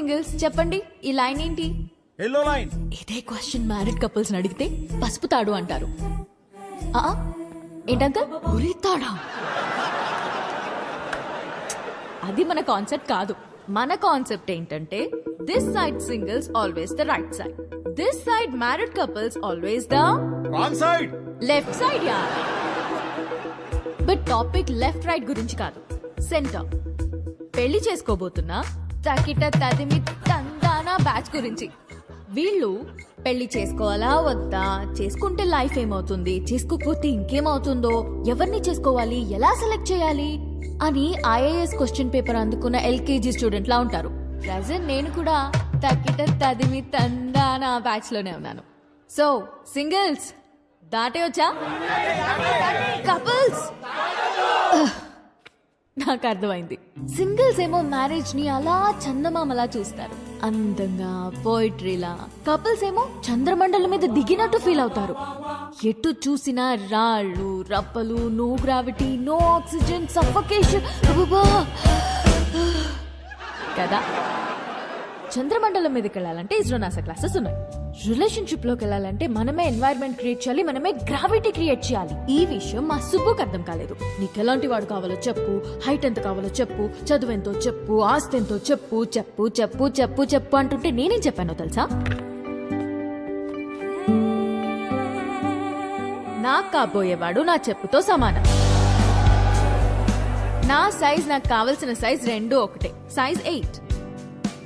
Singles చెప్పండి ఈ line ఏంటి? ఎల్లో లైన్ ఇదే క్వశ్చన్ మ్యారీడ్ కపుల్స్ అడిగితే పసుపు తాడు అంటారు. ఏంటంకల్ ఉరి తాడా? అది మన కాన్సెప్ట్ కాదు. మన కాన్సెప్ట్ ఏంటంటే this side singles always the right side this side married couples always the wrong side left side yeah but topic left right గురించి కాదు. సెంటర్ పెళ్ళి చేసుకోబోతున్నా తకిట తదిమి తందానా బ్యాచ్ గురించి. వీళ్ళు పెళ్ళి చేసుకోవాలా వద్దా? చేసుకుంటే లైఫ్ ఏమవుతుంది? చేసుకోకపోతే ఇంకేమవుతుందో? ఎవరిని చేసుకోవాలి? ఎలా సెలెక్ట్ చేయాలి? అని ఐఏఎస్ క్వశ్చన్ పేపర్ అందుకున్న ఎల్కేజీ స్టూడెంట్ లా ఉంటారు. ప్రజెంట్ నేను కూడా తకిట తదిమి తందానా బ్యాచ్లోనే ఉన్నాను. సో సింగిల్స్ దాటే వచ్చా కపుల్స్! నాకు అర్థమైంది సింగిల్స్ ఏమో మ్యారేజ్ని అలా చందమామలా చూస్తారు. అందంగా పోయిట్రీలా కపుల్స్ ఏమో చంద్రమండలం మీద దిగినట్టు ఫీల్ అవుతారు. ఎటు చూసినా రాళ్ళు రప్పలు no gravity no oxygen suffocation కదా? చంద్రమండలం మీదకి వెళ్ళాలంటే ఇస్రో నాసా క్లాసెస్ ఉన్నాయి. రిలేషన్షిప్లోకి వెళ్ళాలంటే మనమే ఎన్వైర్న్మెంట్ క్రియేట్ చేయాలి మనమే గ్రావిటీ క్రియేట్ చేయాలి. ఈ విషయం మా సుబ్బుకి అర్థం కాలేదు. నీకు ఎలాంటి వాడు కావాలో చెప్పు హైట్ ఎంత కావాలో చెప్పు చదువు ఎంతో చెప్పు ఆస్తి ఎంతో చెప్పు చెప్పు చెప్పు చెప్పు చెప్పు అంటుంటే నేనేం చెప్పానో తెలుసా? నాకు కాబోయేవాడు నా చెప్పుతో సమానం. నా సైజ్ నాకు కావలసిన సైజ్ రెండు ఒకటే. సైజ్ ఎయిట్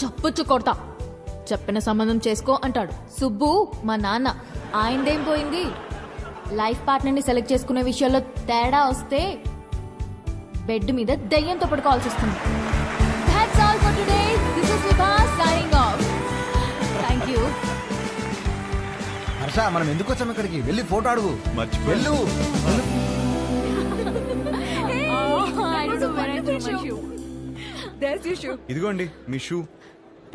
చప్పుచ్చు కొడతా చెప్పిన సంబంధం చేసుకో అంటాడు సుబ్బు మా నాన్న ఆయనదేం పోయింది లైఫ్ పార్ట్నర్ని సెలెక్ట్ చేసుకునే విషయాల్లో తేడా వస్తే బెడ్ మీద దయ్యంతో పడుకోవాల్సి వస్తుంది That's all for today. This is Vibha signing off. Thank you. Harsha మనం ఎందుకు వచ్చాం ఇక్కడికి వెళ్ళి ఫోటో అడుగు మర్చిపోయి వెళ్ళు Oh, I don't know where I put my shoe. There's your shoe. ఇదిగోండి మీ shoe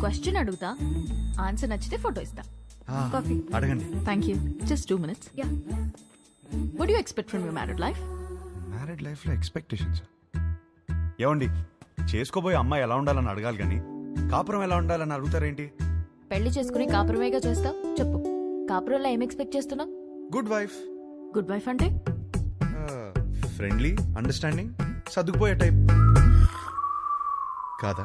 క్వశ్చన్ అడుగుతా ఆన్సర్ నచ్చితే ఫోటో ఇస్తా. కాఫీ అడగండి. Thank you just two minutes yeah would you expect from your married life married లైఫ్లో expectations ఏమండి చేసుకోబోయే అమ్మాయి ఎలా ఉండాలని అడగాలి కానీ కాపురం ఎలా ఉండాలని అడుగుతారేంటి? పెళ్ళి చేసుకుని కాపురమేగా చేస్తావు? చెప్పు. కాపురంలో ఏం ఎక్స్పెక్ట్ చేస్తున్నావు? గుడ్ వైఫ్ గుడ్ వైఫ్ అంటే? ఫ్రెండ్లీ అండర్స్టాండింగ్ సర్దుకుపోయే టైప్ కాదా?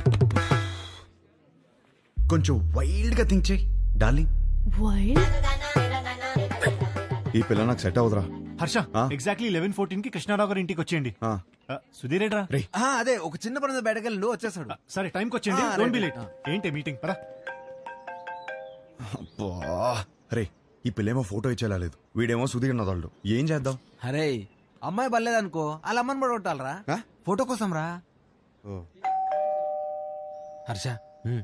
కొంచెం వైల్డ్గా థింక్ చేయి డార్లింగ్. వైల్డ్ ఈ పిల్ల నాకు సెట్ అవుదరా హర్ష ఆ? ఎగ్జాక్ట్లీ లెవెన్ ఫోర్టీన్కి కృష్ణారావు గారి ఇంటికి వచ్చేయండి. ఆ. ఆ, సుధీర్ ఏడ్రా? రే ఆ, అదే ఒక చిన్న పని మీద బయటకు వెళ్ళి వచ్చేస్తాడు. ఆ, సరే టైంకి వచ్చేయండి. ఆ, డోంట్ బి. లేట్ ఏంటి మీటింగ్ పరా అబ్బా. రే ఈ పిల్లేమో ఫోటో ఇచ్చేలా లేదు. వీడేమో సుధీర్ నదాళ్ళు ఏం చేద్దాం? అరే అమ్మాయి బలేదనుకో వాళ్ళ అమ్మని కూడా కొట్టాలరా. ఆ? ఫోటో కోసం రా ఓ. హర్ష రేయ్,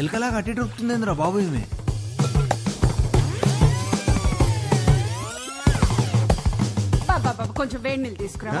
ఎలకలా కట్టి దొరుకుతుందేంద్రా బాబు ఇది బాబా బాబా కొంచెం వేడి నీళ్ళు తీసుకురా.